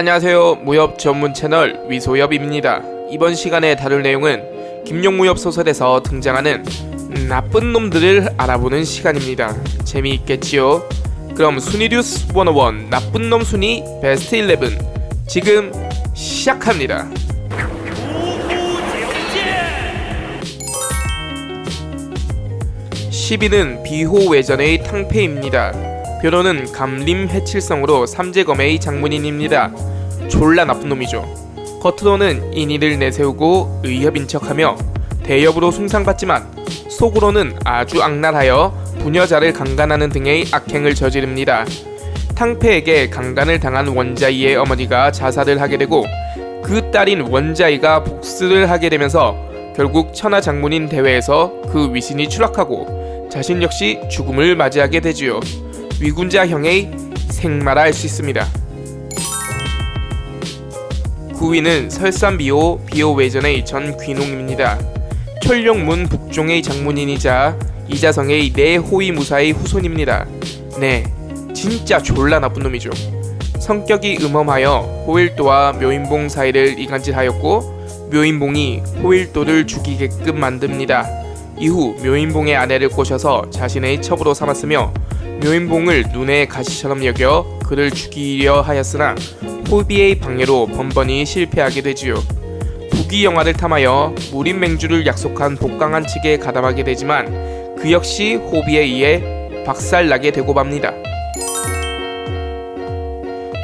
안녕하세요. 무협 전문 채널 위소엽입니다. 이번 시간에 다룰 내용은 김용무협 소설에서 등장하는 나쁜 놈들을 알아보는 시간입니다. 재미있겠지요? 그럼 순위 뉴스 101 나쁜 놈 순위 베스트 11 지금 시작합니다. 10위는 비호 외전의 탕페입니다. 변호는 감림 해칠성으로 삼재검의 장문인입니다. 졸라 나쁜 놈이죠. 겉으로는 인의를 내세우고 의협인 척하며 대협으로 숭상받지만 속으로는 아주 악랄하여 부녀자를 강간하는 등의 악행을 저지릅니다. 탕페에게 강간을 당한 원자이의 어머니가 자살을 하게 되고 그 딸인 원자이가 복수를 하게 되면서 결국 천하 장문인 대회에서 그 위신이 추락하고 자신 역시 죽음을 맞이하게 되지요. 위군자 형의 생마라 할 수 있습니다. 9위는 설산비호 비호 외전의 전 귀농입니다. 철룡문 북종의 장문인이자 이자성의 내호위 무사의 후손입니다. 네, 진짜 졸라 나쁜 놈이죠. 성격이 음험하여 호일도와 묘인봉 사이를 이간질하였고 묘인봉이 호일도를 죽이게끔 만듭니다. 이후 묘인봉의 아내를 꼬셔서 자신의 첩으로 삼았으며 묘인봉을 눈의 가시처럼 여겨 그를 죽이려 하였으나 호비의 방해로 번번이 실패하게 되지요. 부귀 영화를 탐하여 무림 맹주를 약속한 복강한 측에 가담하게 되지만 그 역시 호비에 의해 박살나게 되고 맙니다.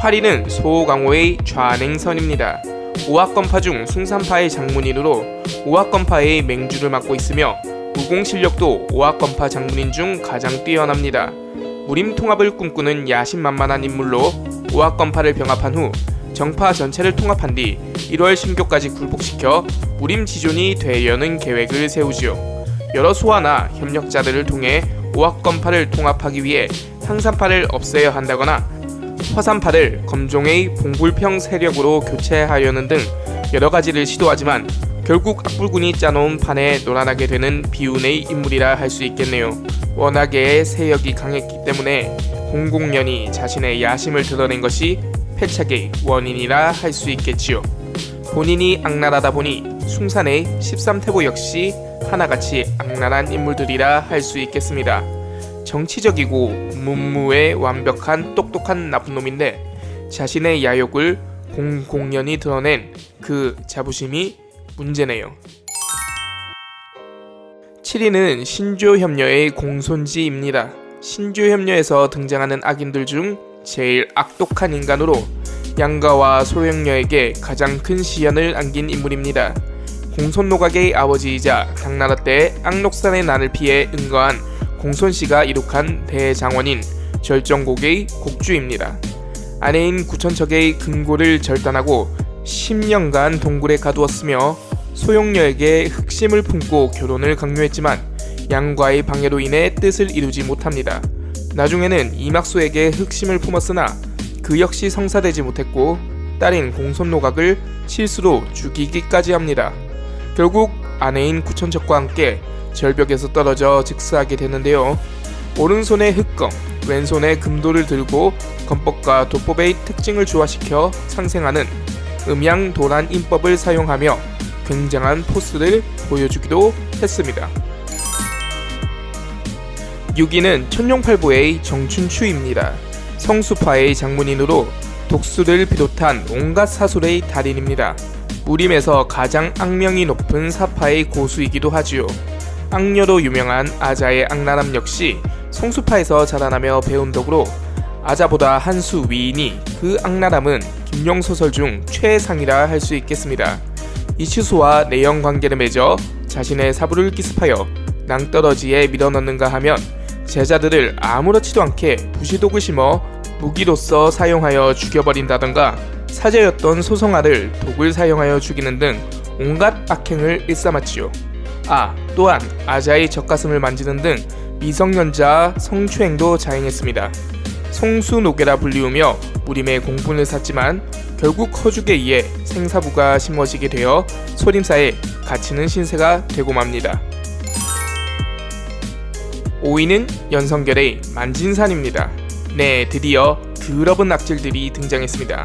8위는 소강호의 좌냉선입니다. 오학건파 중 숭산파의 장문인으로 오학건파의 맹주를 맡고 있으며 무공 실력도 오학건파 장문인 중 가장 뛰어납니다. 무림 통합을 꿈꾸는 야심만만한 인물로 오학건파를 병합한 후 정파 전체를 통합한 뒤 1월 신교까지 굴복시켜 무림 지존이 되려는 계획을 세우지요. 여러 소화나 협력자들을 통해 오학건파를 통합하기 위해 상산파를 없애야 한다거나 화산파를 검종의 봉불평 세력으로 교체하려는 등 여러 가지를 시도하지만 결국 악불군이 짜놓은 판에 놀아나게 되는 비운의 인물이라 할 수 있겠네요. 워낙에 세력이 강했기 때문에 공공연히 자신의 야심을 드러낸 것이 패착의 원인이라 할 수 있겠지요. 본인이 악랄하다 보니 숭산의 13태보 역시 하나같이 악랄한 인물들이라 할 수 있겠습니다. 정치적이고 문무에 완벽한 똑똑한 나쁜 놈인데 자신의 야욕을 공공연히 드러낸 그 자부심이 문제네요. 7위는 신조협녀의 공손지입니다. 신조협녀에서 등장하는 악인들 중 제일 악독한 인간으로 양가와 소령녀에게 가장 큰 시련을 안긴 인물입니다. 공손노각의 아버지이자 당나라 때 악록산의 난을 피해 은거한 공손씨가 이룩한 대장원인 절정곡의 곡주입니다. 아내인 구천척의 금고를 절단하고 10년간 동굴에 가두었으며 소용녀에게 흑심을 품고 결혼을 강요했지만 양과의 방해로 인해 뜻을 이루지 못합니다. 나중에는 이막수에게 흑심을 품었으나 그 역시 성사되지 못했고 딸인 공손노각을 실수로 죽이기까지 합니다. 결국 아내인 구천척과 함께 절벽에서 떨어져 즉사하게 되는데요. 오른손에 흑검, 왼손에 금도를 들고 건법과 도법의 특징을 조화시켜 상생하는 음양 도란 인법을 사용하며 굉장한 포스를 보여주기도 했습니다. 6위는 천룡팔보의 정춘추입니다. 성수파의 장문인으로 독수를 비롯한 온갖 사술의 달인입니다. 무림에서 가장 악명이 높은 사파의 고수이기도 하지요. 악녀로 유명한 아자의 악랄함 역시 성수파에서 자라나며 배운 덕으로 아자보다 한 수 위이니 그 악랄함은 김용 소설 중 최상이라 할 수 있겠습니다. 이치수와 내연 관계를 맺어 자신의 사부를 기습하여 낭떠러지에 밀어넣는가 하면 제자들을 아무렇지도 않게 부시독을 심어 무기로서 사용하여 죽여버린다던가 사제였던 소성아를 독을 사용하여 죽이는 등 온갖 악행을 일삼았지요. 아, 또한 아자의 젖가슴을 만지는 등 미성년자 성추행도 자행했습니다. 송수노계라 불리우며 무림의 공분을 샀지만 결국 허죽에 의해 생사부가 심어지게 되어 소림사에 갇히는 신세가 되고 맙니다. 5위는 연성결의 만진산입니다. 네, 드디어 드러운 악질들이 등장했습니다.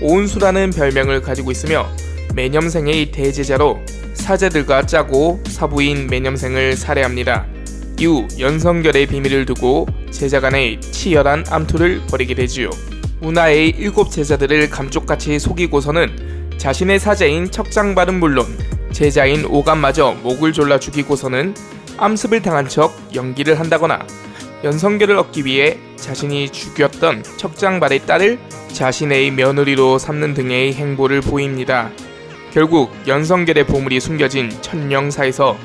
오은수라는 별명을 가지고 있으며 매념생의 대제자로 사제들과 짜고 사부인 매념생을 살해합니다. 이후 연성결의 비밀을 두고 제자 간의 치열한 암투를 벌이게 되지요. 운하의 일곱 제자들을 감쪽같이 속이고서는 자신의 사제인 척장발은 물론 제자인 오감마저 목을 졸라 죽이고서는 암습을 당한 척 연기를 한다거나 연성결을 얻기 위해 자신이 죽였던 척장발의 딸을 자신의 며느리로 삼는 등의 행보를 보입니다. 결국 연성결의 보물이 숨겨진 천령사에서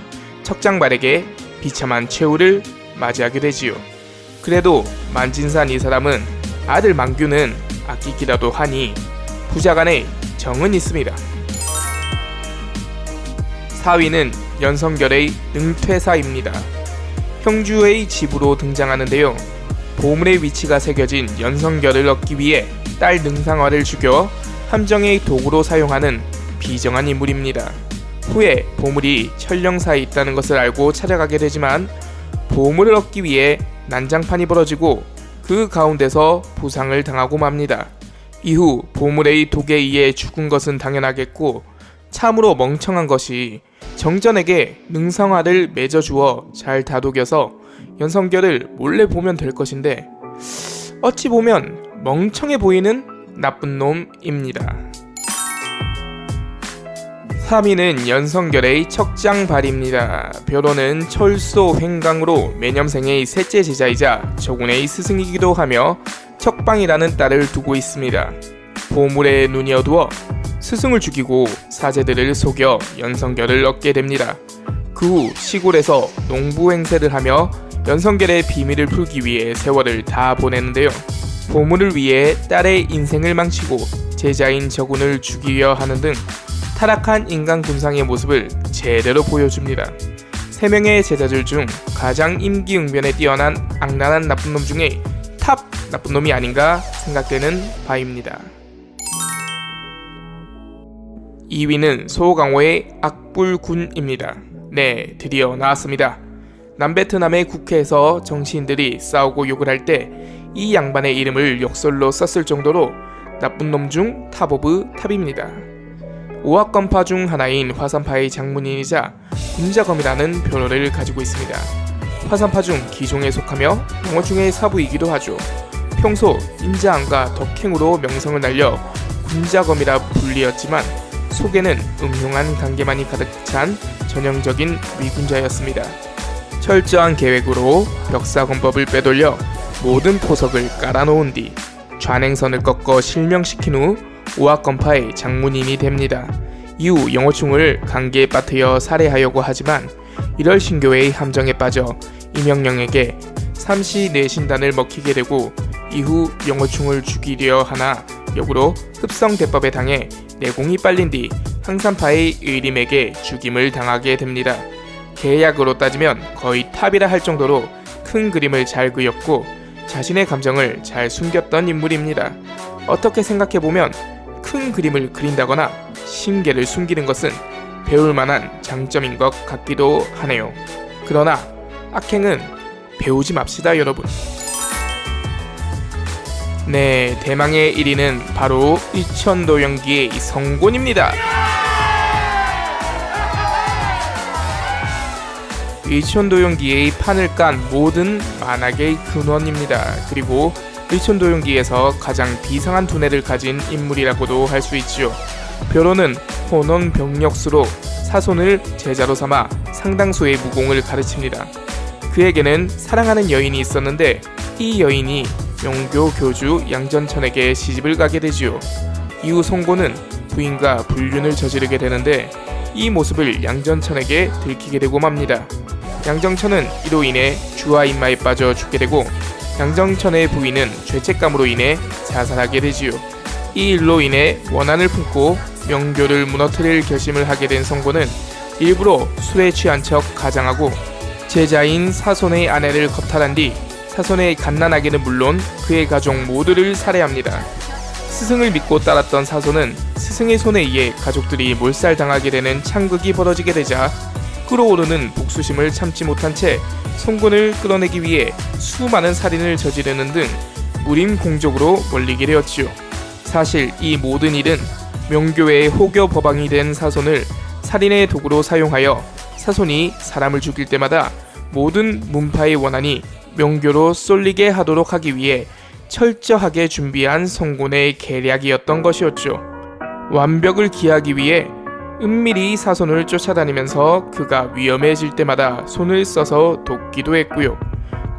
척장발에게 비참한 최후를 맞이하게 되지요. 그래도 만진산 이 사람은 아들 만규는 아끼기라도 하니 부자간에 정은 있습니다. 4위는 연성결의 능퇴사입니다. 형주의 집으로 등장하는데요. 보물의 위치가 새겨진 연성결을 얻기 위해 딸 능상화를 죽여 함정의 도구로 사용하는 비정한 인물입니다. 후에 보물이 천령사에 있다는 것을 알고 찾아가게 되지만 보물을 얻기 위해 난장판이 벌어지고 그 가운데서 부상을 당하고 맙니다. 이후 보물의 독에 의해 죽은 것은 당연하겠고 참으로 멍청한 것이 정전에게 능성화를 맺어주어 잘 다독여서 연성결을 몰래 보면 될 것인데 어찌 보면 멍청해 보이는 나쁜 놈입니다. 3위는 연성결의 척장발입니다. 벼로는 철소 횡강으로 매념생의 셋째 제자이자 저군의 스승이기도 하며 척방이라는 딸을 두고 있습니다. 보물에 눈이 어두워 스승을 죽이고 사제들을 속여 연성결을 얻게 됩니다. 그 후 시골에서 농부 행세를 하며 연성결의 비밀을 풀기 위해 세월을 다 보내는데요. 보물을 위해 딸의 인생을 망치고 제자인 저군을 죽이려 하는 등 타락한 인간 군상의 모습을 제대로 보여줍니다. 세 명의 제자들 중 가장 임기응변에 뛰어난 악랄한 나쁜 놈 중에 탑 나쁜 놈이 아닌가 생각되는 바입니다. 2위는 소강호의 악불군입니다. 네, 드디어 나왔습니다. 남베트남의 국회에서 정치인들이 싸우고 욕을 할 때 이 양반의 이름을 욕설로 썼을 정도로 나쁜 놈 중 탑 오브 탑입니다. 오합건파 중 하나인 화산파의 장문인이자 군자검이라는 별호를 가지고 있습니다. 화산파 중 기종에 속하며 영어 중의 사부이기도 하죠. 평소 인자함과 덕행으로 명성을 날려 군자검이라 불리었지만 속에는 음흉한 관계만이 가득 찬 전형적인 위군자였습니다. 철저한 계획으로 벽사검법을 빼돌려 모든 포석을 깔아놓은 뒤 좌냉선을 꺾어 실명시킨 후 오합건파의 장문인이 됩니다. 이후 영호충을 강계에 빠뜨려 살해하려고 하지만 1월 신교의 함정에 빠져 이명령에게 삼시 내신단을 먹히게 되고 이후 영호충을 죽이려 하나 역으로 흡성 대법에 당해 내공이 빨린 뒤 항산파의 의림에게 죽임을 당하게 됩니다. 계약으로 따지면 거의 탑이라 할 정도로 큰 그림을 잘 그렸고 자신의 감정을 잘 숨겼던 인물입니다. 어떻게 생각해보면 큰 그림을 그린다거나 신계를 숨기는 것은 배울 만한 장점인 것 같기도 하네요. 그러나 악행은 배우지 맙시다, 여러분. 네, 대망의 1위는 바로 이천도 연기의 성곤입니다. 이천도 연기의 판을 깐 모든 만악의 근원입니다. 그리고 의천도용기에서 가장 비상한 두뇌를 가진 인물이라고도 할 수 있지요. 벼로는 혼원 병력수로 사손을 제자로 삼아 상당수의 무공을 가르칩니다. 그에게는 사랑하는 여인이 있었는데 이 여인이 영교 교주 양전천에게 시집을 가게 되지요. 이후 송고는 부인과 불륜을 저지르게 되는데 이 모습을 양전천에게 들키게 되고 맙니다. 양정천은 이로 인해 주와 인마에 빠져 죽게 되고 양정천의 부인은 죄책감으로 인해 자살하게 되지요. 이 일로 인해 원한을 품고 명교를 무너뜨릴 결심을 하게 된 성고는 일부러 술에 취한 척 가장하고 제자인 사손의 아내를 겁탈한 뒤 사손의 갓난아기는 물론 그의 가족 모두를 살해합니다. 스승을 믿고 따랐던 사손은 스승의 손에 의해 가족들이 몰살당하게 되는 창극이 벌어지게 되자 끓어오르는 복수심을 참지 못한 채 송군을 끌어내기 위해 수많은 살인을 저지르는 등 무림 공적으로 몰리게 되었지요. 사실 이 모든 일은 명교의 호교 법왕이 된 사손을 살인의 도구로 사용하여 사손이 사람을 죽일 때마다 모든 문파의 원한이 명교로 쏠리게 하도록 하기 위해 철저하게 준비한 성곤의 계략이었던 것이었죠. 완벽을 기하기 위해 은밀히 사손을 쫓아다니면서 그가 위험해질 때마다 손을 써서 돕기도 했고요.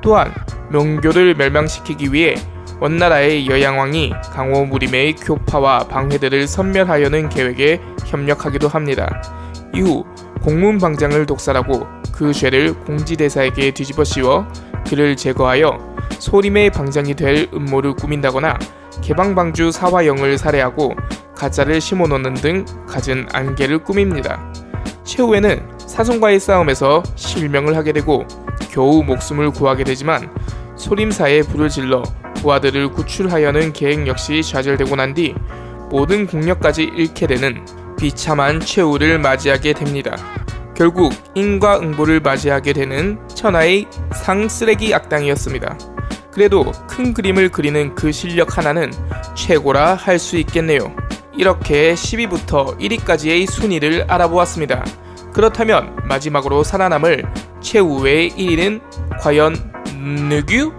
또한 명교를 멸망시키기 위해 원나라의 여양왕이 강호 무림의 교파와 방해들을 섬멸하려는 계획에 협력하기도 합니다. 이후 공문방장을 독살하고 그 죄를 공지대사에게 뒤집어 씌워 그를 제거하여 소림의 방장이 될 음모를 꾸민다거나 개방방주 사화영을 살해하고 가짜를 심어놓는 등 갖은 안개를 꾸밉니다. 최후에는 사손과의 싸움에서 실명을 하게 되고 겨우 목숨을 구하게 되지만 소림사에 불을 질러 부하들을 구출하려는 계획 역시 좌절되고 난 뒤 모든 공력까지 잃게 되는 비참한 최후를 맞이하게 됩니다. 결국 인과응보를 맞이하게 되는 천하의 상쓰레기 악당이었습니다. 그래도 큰 그림을 그리는 그 실력 하나는 최고라 할 수 있겠네요. 이렇게 10위부터 1위까지의 순위를 알아보았습니다. 그렇다면 마지막으로 살아남을 최후의 1위는 과연 누구?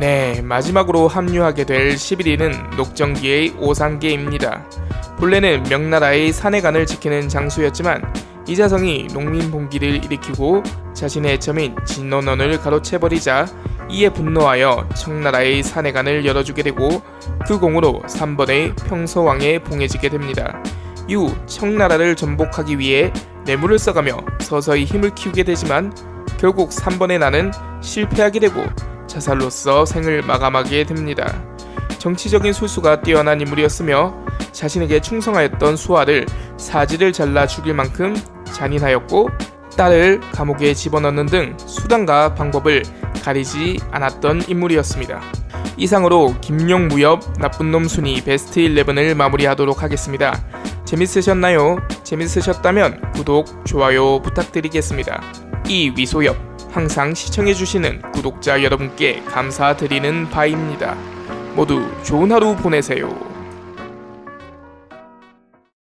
네, 마지막으로 합류하게 될 11위는 녹정기의 오상계입니다. 본래는 명나라의 산해관을 지키는 장수였지만 이자성이 농민 봉기를 일으키고 자신의 애첨인 진노넌을 가로채버리자 이에 분노하여 청나라의 산해관을 열어주게 되고 그 공으로 3번의 평서왕에 봉해지게 됩니다. 이후 청나라를 전복하기 위해 뇌물을 써가며 서서히 힘을 키우게 되지만 결국 3번의 나는 실패하게 되고 자살로서 생을 마감하게 됩니다. 정치적인 술수가 뛰어난 인물이었으며 자신에게 충성하였던 수아를 사지를 잘라 죽일 만큼 잔인하였고 딸을 감옥에 집어넣는 등 수단과 방법을 가리지 않았던 인물이었습니다. 이상으로 김용 무협 나쁜 놈 순위 베스트 11을 마무리하도록 하겠습니다. 재밌으셨나요? 재밌으셨다면 구독, 좋아요 부탁드리겠습니다. 이 위소엽 항상 시청해주시는 구독자 여러분께 감사드리는 바입니다. 모두 좋은 하루 보내세요.